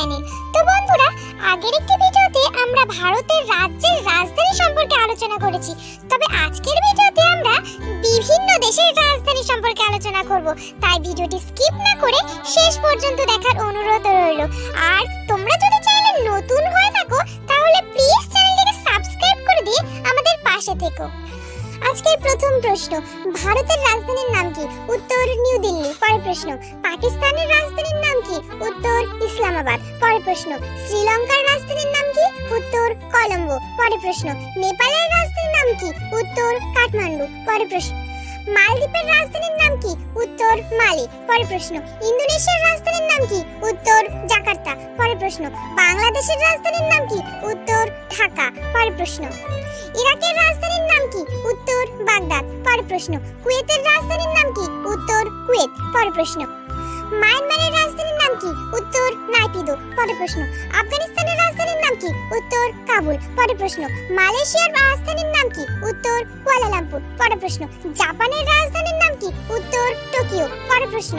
দেয়নি তো বন্ধুরা, আগের একটি ভিডিওতে আমরা ভারতের রাজ্যের রাজধানী সম্পর্কে আলোচনা করেছি। তবে আজকের ভিডিওতে আমরা বিভিন্ন দেশের রাজধানী সম্পর্কে আলোচনা করব। তাই ভিডিওটি স্কিপ না করে শেষ পর্যন্ত দেখার অনুরোধ রইল। আর তোমরা যদি চ্যানেল নতুন হয়ে থাকো, তাহলে প্লিজ চ্যানেলটিকে সাবস্ক্রাইব করে দিয়ে আমাদের পাশে থেকো। আজকের প্রথম প্রশ্ন, ভারতের রাজধানীর নাম কি? উত্তর, নিউ দিল্লি। পরের প্রশ্ন, পাকিস্তানের রাজধানীর নাম কি? উত্তর, ইসলামাবাদ। পরের প্রশ্ন, শ্রীলঙ্কার রাজধানীর নাম কি? উত্তর, কলম্বো। পরের প্রশ্ন, নেপালের রাজধানীর নাম কি? উত্তর, কাঠমান্ডু। পরের প্রশ্ন মালদ্বীপের রাজধানীর নাম কি? উত্তর মালি পরের প্রশ্ন। ইন্দোনেশিয়ার রাজধানীর নাম কি? উত্তর জাকার্তা পরের প্রশ্ন। বাংলাদেশের রাজধানীর নাম কি? উত্তর ঢাকা পরের প্রশ্ন। ইরাকের রাজধানীর নাম কি? উত্তর বাগদাদ পরের প্রশ্ন। কুয়েতের রাজধানীর নাম কি? উত্তর কুয়েত পরের প্রশ্ন। মায়ানমারের রাজধানীর নাম কি? উত্তর নাইপিদো পরের প্রশ্ন। আফগানিস্তানের কি? উত্তর কাবুল। পরের প্রশ্ন, মালয়েশিয়ার রাজধানীর নাম কি? উত্তর কুয়ালালামপুর। পরের প্রশ্ন, জাপানের রাজধানীর নাম কি? উত্তর টোকিও। পরের প্রশ্ন,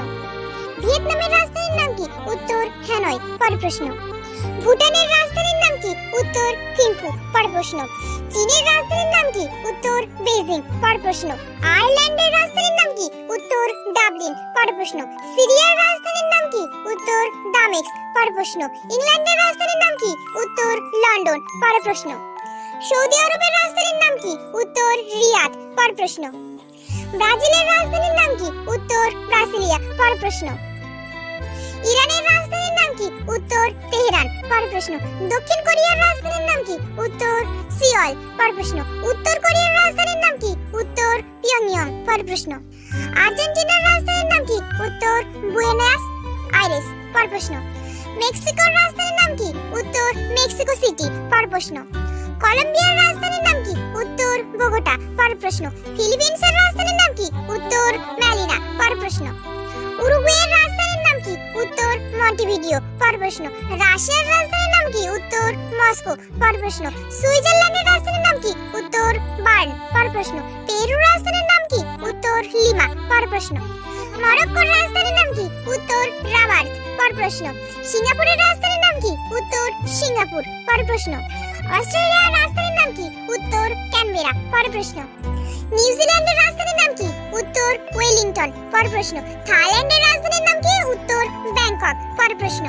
ভিয়েতনামের রাজধানীর নাম কি? উত্তর হ্যানয়। পরের প্রশ্ন, ভুটানের রাজধানীর উত্তর থিম্পু পরের প্রশ্ন চীনের রাজধানীর নাম কি? উত্তর বেজিং পরের প্রশ্ন আয়ারল্যান্ডের রাজধানীর নাম কি? উত্তর ডাবলিন পরের প্রশ্ন সিরিয়ার রাজধানীর নাম কি? উত্তর দামেস্ক পরের প্রশ্ন ইংল্যান্ডের রাজধানীর নাম কি? উত্তর লন্ডন পর প্রশ্ন সৌদি আরবের রাজধানীর নাম কি? উত্তর রিয়াদ পর প্রশ্ন ব্রাজিলের রাজধানীর নাম কি? উত্তর ব্রাসিলিয়া পর প্রশ্ন ইরানের রাজধানীর নাম কি? উত্তর তেহরান প্রশ্ন। দক্ষিণ কোরিয়ার রাজধানীর নাম কি? উত্তর সিওল, পরের প্রশ্ন। উত্তর কোরিয়ার রাজধানীর নাম কি? উত্তর পিয়ংইয়ং, পরের প্রশ্ন। আর্জেন্টিনার রাজধানীর নাম কি? উত্তর বুয়েনাস আইরেস পর প্রশ্ন। মেক্সিকোর রাজধানীর নাম কি? উত্তর মেক্সিকো সিটি পর প্রশ্ন। কলম্বিয়ার রাজধানীর নাম কি? উত্তর বোগোটা পর প্রশ্ন। ফিলিপিন্সের রাজধানীর নাম কি? উত্তর ম্যালিনা পর প্রশ্ন। উরুগুয়ের রাজধানীর নাম কি? উত্তর মন্টিভিডিও পরের প্রশ্ন রাশিয়ার রাজধানীর নাম কি? উত্তর মস্কো। পরের প্রশ্ন সুইজারল্যান্ডের রাজধানীর নাম কি? উত্তর বার্ন। পরের প্রশ্ন পেরুর রাজধানীর নাম কি? উত্তর লিমা। পরের প্রশ্ন মরক্কোর রাজধানীর নাম কি? উত্তর রাবাত পরের প্রশ্ন সিঙ্গাপুরের রাজধানীর নাম কি? উত্তর সিঙ্গাপুর। পরের প্রশ্ন অস্ট্রেলিয়ার রাজধানীর নাম কি? উত্তর ক্যানবেরা। পরের প্রশ্ন উত্তর ওয়েলিংটন পরের প্রশ্ন। থাইল্যান্ডের রাজধানীর নাম কি? উত্তর ব্যাংকক পরের প্রশ্ন।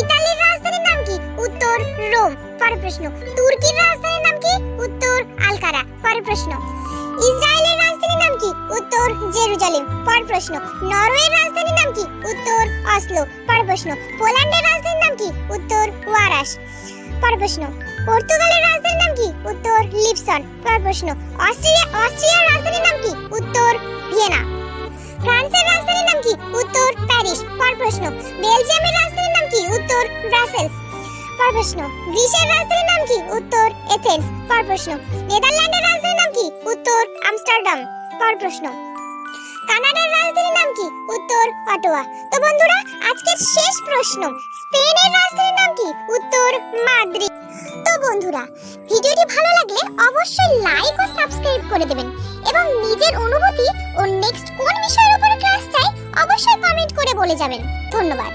ইতালির রাজধানীর নাম কি? উত্তর রোম, পর প্রশ্ন। তুর্কির রাজধানীর নাম কি? উত্তর আলকারা পরের প্রশ্ন। ইসরায়েলের রাজধানীর নাম কি? উত্তর জেরুজালেম পরের প্রশ্ন। নরওয়ের রাজধানীর নাম কি? উত্তর অসলো পরের প্রশ্ন। পোল্যান্ডের রাজধানীর নাম কি? উত্তর ওয়ারাস পরের প্রশ্ন। পর্তুগালের রাজধানীর নাম কি? উত্তর লিপসন পরের প্রশ্ন। অস্ট্রিয়া অস্ট্রিয়ার রাজধানীর প্রশ্ন। বেলজিয়ামের রাজধানীর নাম কি? উত্তর, ব্রাসেলস। পরের প্রশ্ন, গ্রিসের রাজধানীর নাম কি? উত্তর, এথেন্স। পরের প্রশ্ন, নেদারল্যান্ডের রাজধানীর নাম কি? উত্তর, আমস্টারডাম। পরের প্রশ্ন, কানাডার রাজধানীর নাম কি? উত্তর, অটোয়া। তো বন্ধুরা, আজকের শেষ প্রশ্ন, স্পেনের রাজধানীর নাম কি? উত্তর, মাদ্রিদ। তো বন্ধুরা, ভিডিওটি ভালো লাগলে অবশ্যই লাইক ও সাবস্ক্রাইব করে দেবেন এবং নিজের অনুভূতি ও নেক্সট কোন বলে যাবেন। ধন্যবাদ।